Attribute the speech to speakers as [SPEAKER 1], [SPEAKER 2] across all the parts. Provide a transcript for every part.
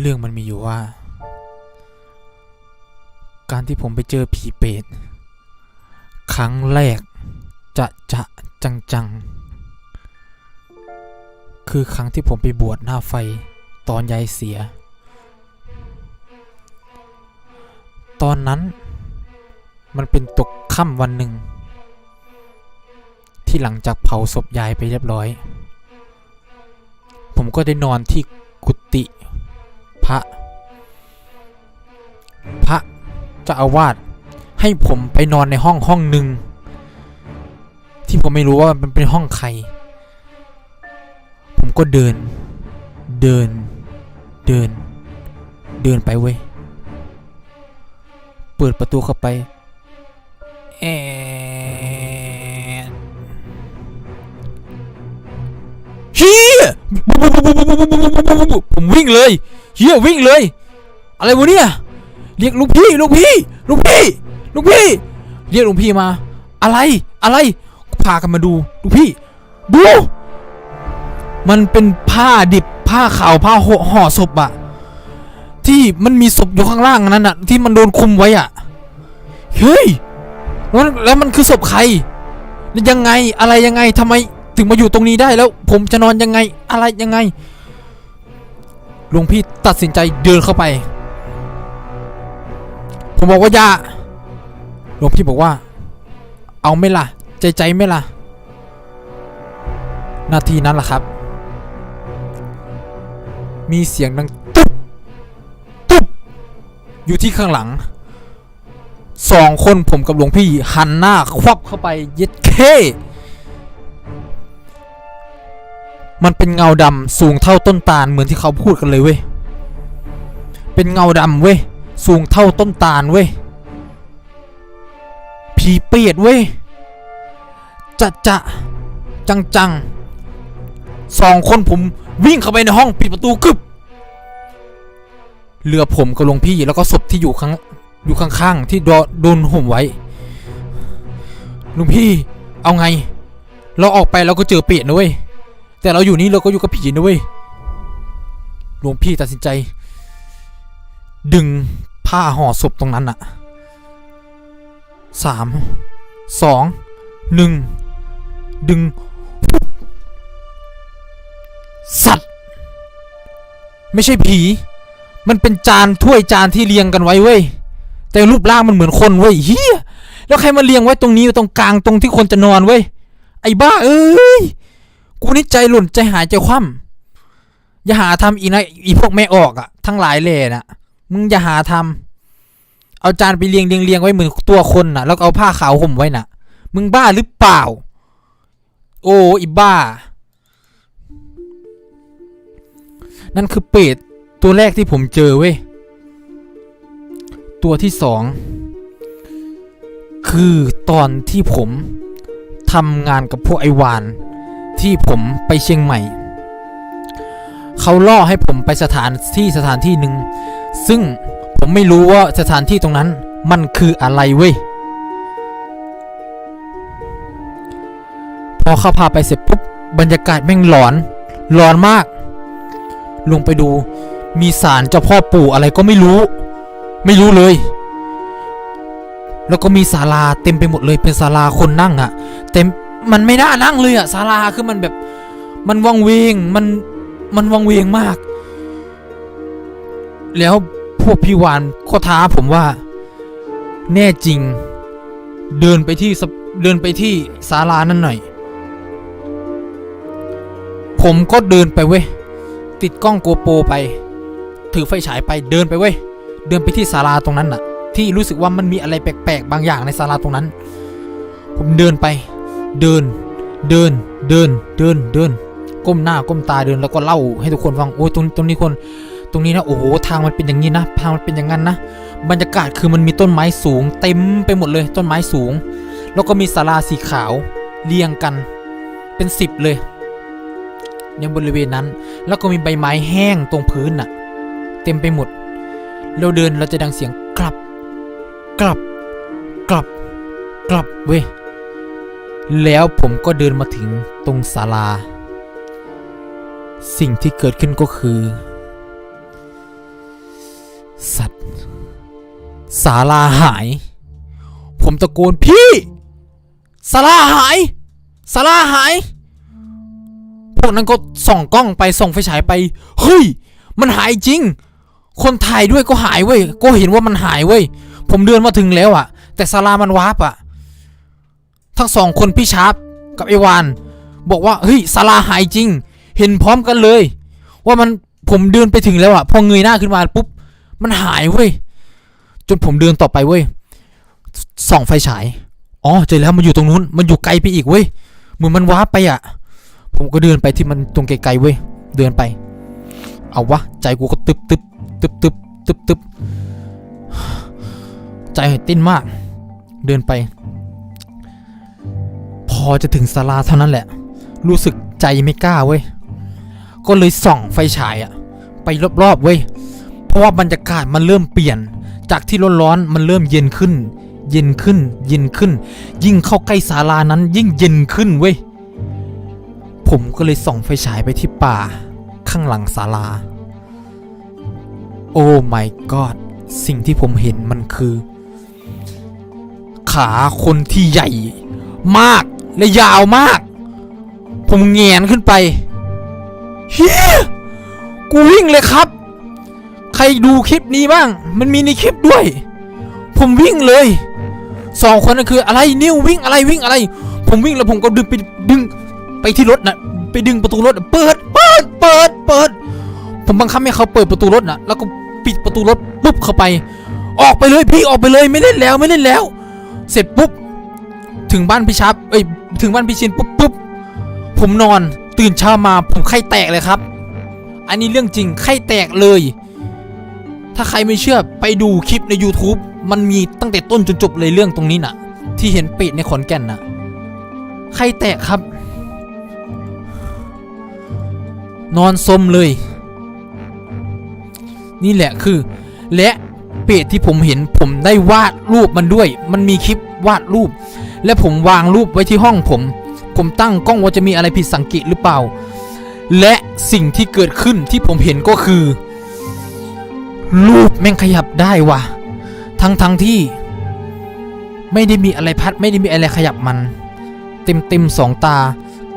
[SPEAKER 1] เรื่องมันมีอยู่ว่า การที่ผมไปเจอผีเปรตครั้งแรกจะจะจังจังคือครั้งที่ผมไปบวชหน้าไฟตอนยายเสีย ตอนนั้นมันเป็นตกค่ำวันหนึ่ง ที่หลังจากเผาศพยายไปเรียบร้อย ผมก็ได้นอนที่กุฏิ พระ พระเจ้าอาวาสให้ผมไปนอนในห้องห้องหนึ่งที่ผมไม่รู้ว่ามันเป็นห้องใคร ผมก็เดิน เดิน เดิน เดินไปเว้ย เปิดประตูเข้าไปแอดเฮียผมวิ่งเลย เฮียวิ่งเลย อะไรวะเนี่ยเรียกลูกพี่ลูกพี่ลูกพี่ลูกพี่เรียกลูกพี่มา อะไรอะไรพากันมาดูลูกพี่ ดู มันเป็นผ้าดิบผ้าขาวผ้าห่อห่อศพอะที่มันมีศพอยู่ข้างล่างนั้นอะที่มันโดนคุมไว้อะเฮ้ยแล้วมันแล้วมันคือศพใครยังไงอะไรยังไงทำไมถึงมาอยู่ตรงนี้ได้แล้ว ผมจะนอนยังไง อะไรยังไง หลวงพี่ตัดสินใจเดินเข้าไป ผมบอกว่าอย่าหลวงพี่บอกว่า เอาไม่ล่ะ ใจใจไม่ล่ะ นาทีนั้นแหละครับ มีเสียงดังตุ๊บตุ๊บอยู่ที่ข้างหลังสองคนผมกับหลวงพี่หันหน้าควับเข้าไปเย็ดเค มันเป็นเงาดำสูงเท่าต้นตาลเหมือนที่เขาพูดกันเลยเว้ย เป็นเงาดำเว้ยสูงเท่าต้นตาลเว้ย ผีเปียดเว้ย จะจะจังจังสองคนผมวิ่งเข้าไปในห้องปิดประตูกึบเหลือผมกับหลวงพี่แล้วก็ศพที่อยู่ข้างอยู่ข้างๆที่โดดนห่มไว้ลวงพี่เอาไง เราออกไปเราก็เจอเปียดนะเว้ย แต่เราอยู่นี่เราก็อยู่กับผีนะเว้ยหลวงพี่ตัดสินใจ ดึงผ้าห่อศพตรงนั้นอะสามสองหนึ่งดึง สัตว์ ไม่ใช่ผี มันเป็นจานถ้วยจานที่เรียงกันไว้เว้ยแต่รูปร่างมันเหมือนคนเว้ยเฮียแล้วใครมาเรียงไว้ตรงนี้ตรงกลางตรงที่คนจะนอนเว้ยไอ้บ้าเอ้ย กูนี่ใจหล่นใจหายใจคว่ำอย่าหาทำอีนะอีพวกไม่ออกอะทั้งหลายเลยนะมึงอย่าหาทำเอาจานไปเรียงเรียงเรียงไว้เหมือนตัวคนน่ะแล้วเอาผ้าขาวห่มไว้น่ะมึงบ้าหรือเปล่า โอ้อีบ้า นั่นคือเป็ดตัวแรกที่ผมเจอเว้ย ตัวที่สองคือตอนที่ผมทำงานกับพวกไอวาน ที่ผมไปเชียงใหม่ เขาล่อให้ผมไปสถานที่สถานที่หนึ่งซึ่งผมไม่รู้ว่าสถานที่ตรงนั้นมันคืออะไรเว้ย พอเขาพาไปเสร็จปุ๊บบรรยากาศแม่งหลอน หลอนมาก ลงไปดูมีสารเจ้าพ่อปู่อะไรก็ไม่รู้ ไม่รู้เลย แล้วก็มีศาลาเต็มไปหมดเลยเป็นศาลาคนนั่งอะเต็ม มันไม่น่านั่งเลยอะศาลาคือมันแบบมันวังเวงมันมันวังเวงมาก แล้วพวกพี่วานก็ท้าผมว่า แน่จริง เดินไปที่เดินไปที่ศาลานั่นหน่อย ผมก็เดินไปเว้ยติดกล้องโกโปรไป ถือไฟฉายไปเดินไปเว้ยเดินไปที่ศาลาตรงนั้นน่ะ ที่รู้สึกว่ามันมีอะไรแปลกๆบางอย่างในศาลาตรงนั้น ผมเดินไป เดิน เดิน เดิน เดิน เดิน ก้มหน้าก้มตาเดินแล้วก็เล่าให้ทุกคนฟัง โอ้ยตรงตรงนี้คน ตรงนี้นะโอ้โหทางมันเป็นอย่างนี้นะ ทางมันเป็นอย่างนั้นนะ บรรยากาศคือมันมีต้นไม้สูง เต็มไปหมดเลย ต้นไม้สูง แล้วก็มีศาลาสีขาวเรียงกันเป็นสิบเลยในบริเวณนั้น แล้วก็มีใบไม้แห้งตรงพื้นน่ะ เต็มไปหมด เราเดินเราจะดังเสียงกลับ กลับ กลับ กลับเว้ย แล้วผมก็เดินมาถึงตรงศาลา สิ่งที่เกิดขึ้นก็คือ สัตว์ศาลาหาย ผมตะโกนพี่ศาลาหายศาลาหาย พวกนั้นก็ส่องกล้องไปส่องไฟฉายไป เฮ้ย มันหายจริง คนถ่ายด้วยก็หายเว้ย ก็เห็นว่ามันหายเว้ย ผมเดินมาถึงแล้วอะแต่ศาลามันวาร์ปอะ ทั้งสองคนพี่ชาร์ปกับไอวาน บอกว่าเฮ้ยศาลาหายจริง เห็นพร้อมกันเลย ว่ามันผมเดินไปถึงแล้วอะพอเงยหน้าขึ้นมาปุ๊บมันหายเว้ยจนผมเดินต่อไปเว้ยส่องไฟฉายอ๋อเจอแล้วมันอยู่ตรงนู้น มันอยู่ไกลไปอีกเว้ยเหมือนมันว้าไปอะผมก็เดินไปที่มันตรงไกลๆเว้ยเดินไป เอาวะใจกูก็ตึบตึบตึบตึบตึบตึบใจเต้นมาก เดินไป อจะถึงศาลาเท่านั้นแหละ รู้สึกใจไม่กล้าเว้ย ก็เลยส่องไฟฉายอะไปรอบๆเว้ย เพราะว่าบรรยากาศมันเริ่มเปลี่ยน จากที่ร้อนๆมันเริ่มเย็นขึ้น เย็นขึ้น เย็นขึ้น ยิ่งเข้าใกล้ศาลานั้น ยิ่งเย็นขึ้นเว้ย ผมก็เลยส่องไฟฉายไปที่ป่า ข้างหลังศาลา โอ้ my god สิ่งที่ผมเห็นมันคือ ขาคนที่ใหญ่มาก และยาวมาก ผมแงนขึ้นไปเฮียกูวิ่งเลยครับ ใครดูคลิปนี้บ้าง มันมีในคลิปด้วย ผมวิ่งเลยสองคนนั่นคืออะไรนิววิ่งอะไรวิ่งอะไร ผมวิ่งแล้วผมก็ดึงไปดึงไปที่รถนะไปดึงประตูรถเปิดเปิดเปิดเปิด ผมบังคับให้เขาเปิดประตูรถนะแล้วก็ปิดประตูรถปุ๊บเข้าไป ออกไปเลยพี่ออกไปเลยไม่เล่นแล้วไม่เล่นแล้ว เสร็จปุ๊บ ถึงบ้านพี่ชับเอ้ย ถึงบ้านพี่ชินปุ๊บปุ๊บผมนอนตื่นเช้ามาผมไข้แตกเลยครับ อันนี้เรื่องจริงไข้แตกเลย ถ้าใครไม่เชื่อไปดูคลิปใน YouTube มันมีตั้งแต่ต้นจนจบเลยเรื่องตรงนี้น่ะ ที่เห็นเป็ดในขอนแก่นน่ะไข้แตกครับ นอนสมเลย นี่แหละคือ และเป็ดที่ผมเห็นผมได้วาดรูปมันด้วย มันมีคลิปวาดรูป และผมวางรูปไว้ที่ห้องผม ผมตั้งกล้องว่าจะมีอะไรผิดสังเกตหรือเปล่า และสิ่งที่เกิดขึ้นที่ผมเห็นก็คือ รูปแม่งขยับได้วะทั้งทั้งที่ ไม่ได้มีอะไรพัด ไม่ได้มีอะไรขยับมัน เต็มเต็มสองตา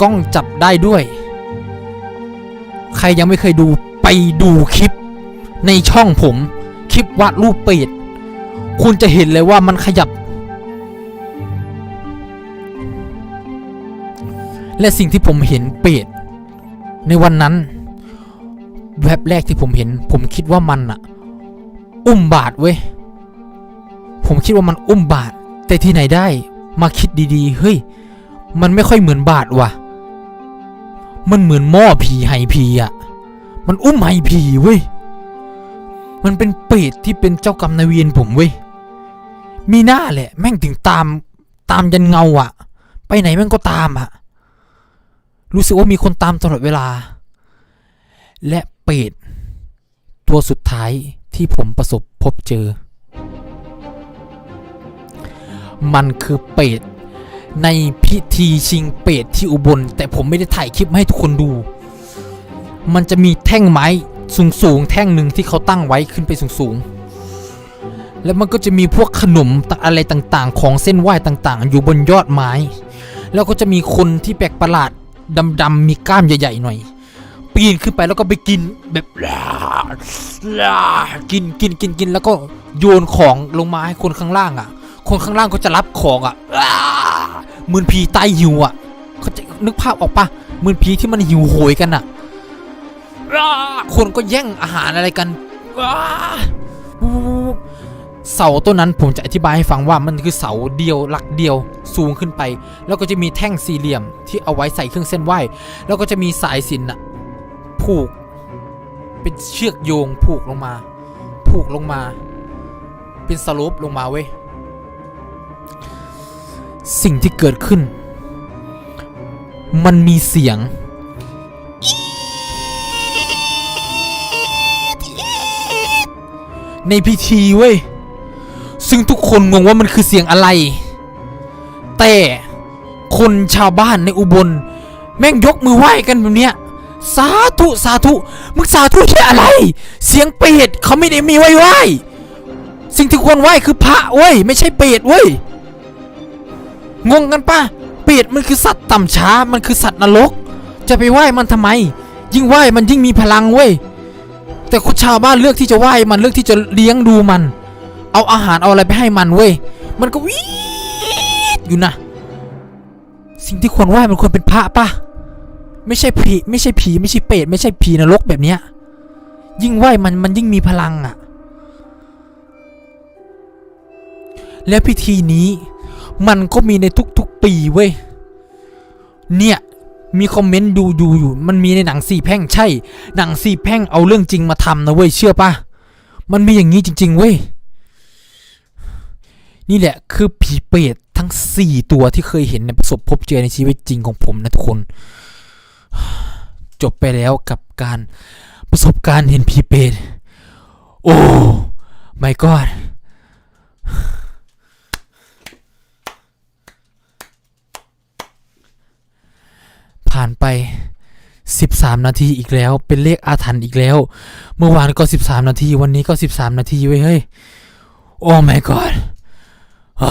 [SPEAKER 1] กล้องจับได้ด้วย ใครยังไม่เคยดูไปดูคลิปในช่องผม คลิปวาดรูปเป็ดคุณจะเห็นเลยว่ามันขยับ และสิ่งที่ผมเห็นเป็ดในวันนั้น แวบแรกที่ผมเห็น ผมคิดว่ามันอะอุ้มบาทเว้ยผมคิดว่ามันอุ้มบาท แต่ที่ไหนได้มาคิดดีๆ เฮ้ย มันไม่ค่อยเหมือนบาทว่ะ มันเหมือนหม้อผีไห้ผีอะมันอุ้มไห้ผีเว้ยมันเป็นเปรตที่เป็นเจ้ากรรมนายเวรผมเว้ย มีหน้าแหละ แม่งถึงตาม ตามยันเงาอะไปไหนแม่งก็ตามอะ รู้สึกว่ามีคนตามตลอดเวลา และเปรตตัวสุดท้ายที่ผมประสบพบเจอ มันคือเปรตในพิธีชิงเปรตที่อุบล แต่ผมไม่ได้ถ่ายคลิปให้ทุกคนดู มันจะมีแท่งไม้สูงๆแท่งหนึ่งที่เขาตั้งไว้ขึ้นไปสูงๆแล้วมันก็จะมีพวกขนมอะไรต่างๆ ของเส้นไหว้ต่างๆ อยู่บนยอดไม้ แล้วก็จะมีคนที่แปลกประหลาด ดำๆมีกล้ามใหญ่ๆหน่อย ปีนขึ้นไปแล้วก็ไปกินแบบกินกินกินกินแล้วก็โยนของลงมาให้คนข้างล่างอะ คนข้างล่างก็จะรับของอะเหมือนผีตายหิวอะเขาจะนึกภาพออกปะเหมือนผีที่มันหิวโหยกันอะคนก็แย่งอาหารอะไรกัน เสาต้นนั้นผมจะอธิบายให้ฟังว่ามันคือเสาเดียวหลักเดียวสูงขึ้นไป แล้วก็จะมีแท่งสี่เหลี่ยมที่เอาไว้ใส่เครื่องเส้นไหว้ แล้วก็จะมีสายสินอะผูก เป็นเชือกโยงผูกลงมา ผูกลงมา เป็นสโลปลงมาเว้ยสิ่งที่เกิดขึ้น มันมีเสียงในพิธีเว้ย ซึ่งทุกคนงงว่ามันคือเสียงอะไร แต่คนชาวบ้านในอุบล แม่งยกมือไหว้กันแบบเนี้ย สาธุสาธุมึงสาธุแค่อะไร เสียงเป็ดเขาไม่ได้มีไว้ไหว้สิ่งที่ควรไหว้คือพระเว้ยไม่ใช่เปรตเว้ยงงกันปะเปรตมันคือสัตว์ต่ำช้ามันคือสัตว์นรก จะไปไหว้มันทำไม ยิ่งไหว้มันยิ่งมีพลังเว้ยแต่คนชาวบ้านเลือกที่จะไหว้มันเลือกที่จะเลี้ยงดูมัน เอาอาหารเอาอะไรไปให้มันเว้ย มันก็วีดอยู่นะ สิ่งที่ควรไหว้มันควรเป็นพระปะไม่ใช่ผีไม่ใช่ผีไม่ใช่เปรตไม่ใช่ผีนรกแบบเนี้ย ยิ่งไหว้มันมันยิ่งมีพลังอะและพิธีนี้มันก็มีในทุกๆปีเว้ย เนี่ยมีคอมเมนต์ดูดูอยู่มันมีในหนังสี่แพ่งใช่ หนังสี่แพ่งเอาเรื่องจริงมาทำนะเว้ยเชื่อปะมันมีอย่างนี้จริง ๆ เว้ย นี่แหละคือผีเปรตทั้ง 4 ตัวที่เคยเห็นในประสบพบเจอในชีวิตจริงของผมนะทุกคน จบไปแล้วกับการประสบการณ์เห็นผีเปรตโอ้ my god ผ่านไป 13 นาทีอีกแล้ว เป็นเลขอาถรรพ์อีกแล้ว เมื่อวานก็ 13 นาที วันนี้ก็ 13 นาทีเว้ยเฮ้ย โอ้ my god อ้า